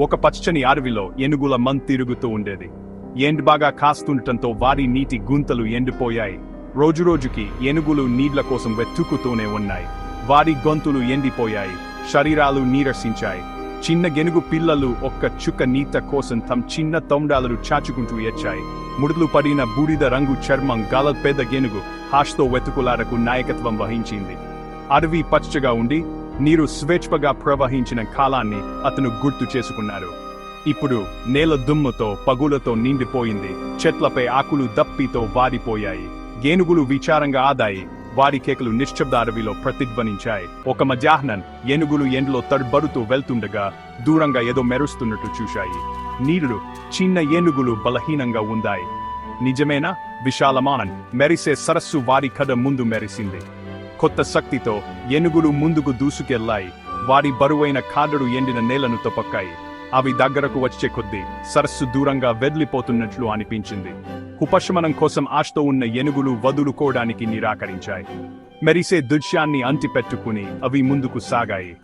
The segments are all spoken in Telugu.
ఒక పచ్చని అడవిలో ఏనుగుల మన్ తిరుగుతూ ఉండేది. ఎండ్ బాగా కాస్తుండటంతో వారి నీటి గుంతలు ఎండిపోయాయి. రోజురోజుకి ఏనుగులు నీళ్ళ కోసం వెతుకుతూనే ఉన్నాయి. వారి గొంతులు ఎండిపోయాయి. శరీరాలు నీరసించాయి. చిన్న గెనుగు పిల్లలు ఒక్క చుక్క నీత కోసం తమ చిన్న తొండాలను చాచుకుంటూ ఎచ్చాయి ముడులు పడిన బూడిద రంగు చర్మం గల పెద్ద గెనుగు హాష్తో వెతుకులాడకు నాయకత్వం వహించింది. అడవి పచ్చగా ఉండి నీరు స్వేచ్ఛగా ప్రవహించిన కాలాన్ని అతను గుర్తు చేసుకున్నాడు. ఇప్పుడు నేల దుమ్ముతో పగులతో నిండిపోయింది. చెట్లపై ఆకులు దప్పితో వారిపోయాయి గేనుగులు విచారంగా ఆదాయి. వారి కేకలు నిశ్శబ్ద అడవిలో ప్రతిధ్వనించాయి. ఒక మధ్యాహ్నం ఏనుగులు ఎండలో తడ్బడుతూ వెళ్తుండగా దూరంగా ఏదో మెరుస్తున్నట్టు చూశాయి. నీరుడు చిన్న ఏనుగులు బలహీనంగా ఉందాయి. నిజమేనా? విశాలమానన్ మెరిసే సరస్సు వారి కథ ముందు మెరిసింది. కొత్త శక్తితో ఏనుగులు ముందుకు దూసుకెళ్ళాయి. వారి బరువైన కాదడు ఎండిన నేలను తొపక్కాయి అవి దగ్గరకు వచ్చే కొద్దీ సరస్సు దూరంగా వెదిలిపోతున్నట్లు అనిపించింది. ఉపశమనం కోసం ఆశతో ఉన్న ఏనుగులు వదులుకోవడానికి నిరాకరించాయి. మెరిసే దృశ్యాన్ని అంటిపెట్టుకుని అవి ముందుకు సాగాయి.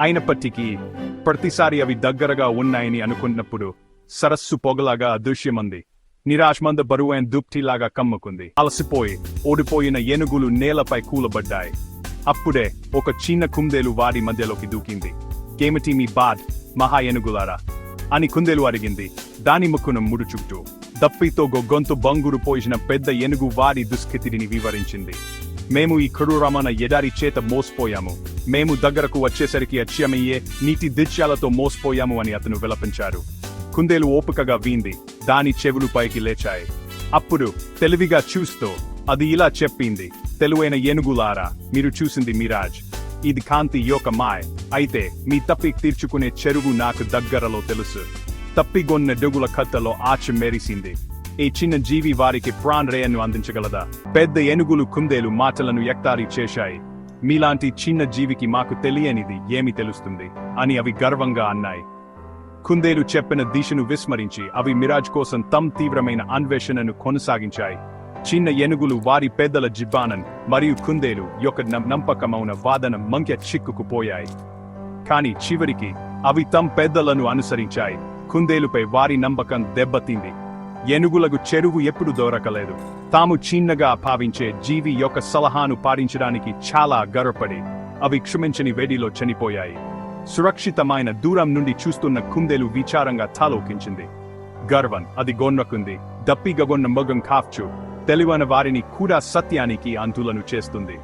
అయినప్పటికీ ప్రతిసారి అవి దగ్గరగా ఉన్నాయని అనుకున్నప్పుడు సరస్సు పొగలాగా అదృశ్యమంది. నిరాశమంద బరువైన దుప్టిలాగా కమ్ముకుంది. అలసిపోయి ఓడిపోయిన ఏనుగులు నేలపై కూలబడ్డాయి. అప్పుడే ఒక చిన్న కుందేలు వారి మధ్యలోకి దూకింది. కేమిటి మీ బాద్ మహా ఏనుగులారా? అని కుందేలు అడిగింది. దాని ముక్కును ముడుచుట్టు దప్పితో గొంతు బంగురు పోసిన పెద్ద ఏనుగు వారి దుస్థితిని వివరించింది. మేము ఈ కరురమణ ఎడారి చేత మోసపోయాము. మేము దగ్గరకు వచ్చేసరికి అచ్చమయ్యే నీటి దిత్యాలతో మోసపోయాము అని అతను విలపించారు. కుందేలు ఓపికగా వీంది. దాని చెవులు పైకి లేచాయి. అప్పుడు తెలివిగా చూస్తూ అది ఇలా చెప్పింది తెలివైన ఏనుగులారా మీరు చూసింది మిరాజ్. ఇది కాంతి యొక్క మాయ్. అయితే మీ తప్పి తీర్చుకునే చెరువు నాకు దగ్గరలో తెలుసు. తప్పిగొన్న డొగుల కత్తలో ఆచ మెరిసింది. ఈ చిన్న జీవి వారికి ప్రాణరేయను అందించగలదా? పెద్ద ఏనుగులు కుందేలు మాటలను ఎక్తారి చేశాయి. మీలాంటి చిన్న జీవికి మాకు తెలియనిది ఏమి తెలుస్తుంది? అని అవి గర్వంగా అన్నాయి. కుందేలు చెప్పిన దిశను విస్మరించి అవి మిరాజ్ కోసం తమ్ తీవ్రమైన అన్వేషణను కొనసాగించాయి. చిన్న ఏనుగులు వారి పెద్దల జిబ్బానన్ మరియు కుందేలు యొక్క నం- వాదన మంకె చిక్కుకుపోయాయి కానీ చివరికి అవి తమ్ పెద్దలను అనుసరించాయి. కుందేలుపై వారి నమ్మకం దెబ్బతింది ఏనుగులకు చెరువు ఎప్పుడు దొరకలేదు. తాము చిన్నగా భావించే జీవి యొక్క సలహాను పాటించడానికి చాలా గర్వపడి అవి క్షమించని వేడిలో చనిపోయాయి. సురక్షితమైన దూరం నుండి చూస్తున్న కుందేలు విచారంగా తాలోకించింది గర్వం అది గొన్నకుంది. దప్పిగగొన్న మగం కాఫ్చు తెలివైన వారిని కూడా సత్యానికి అంతులను చేస్తుంది.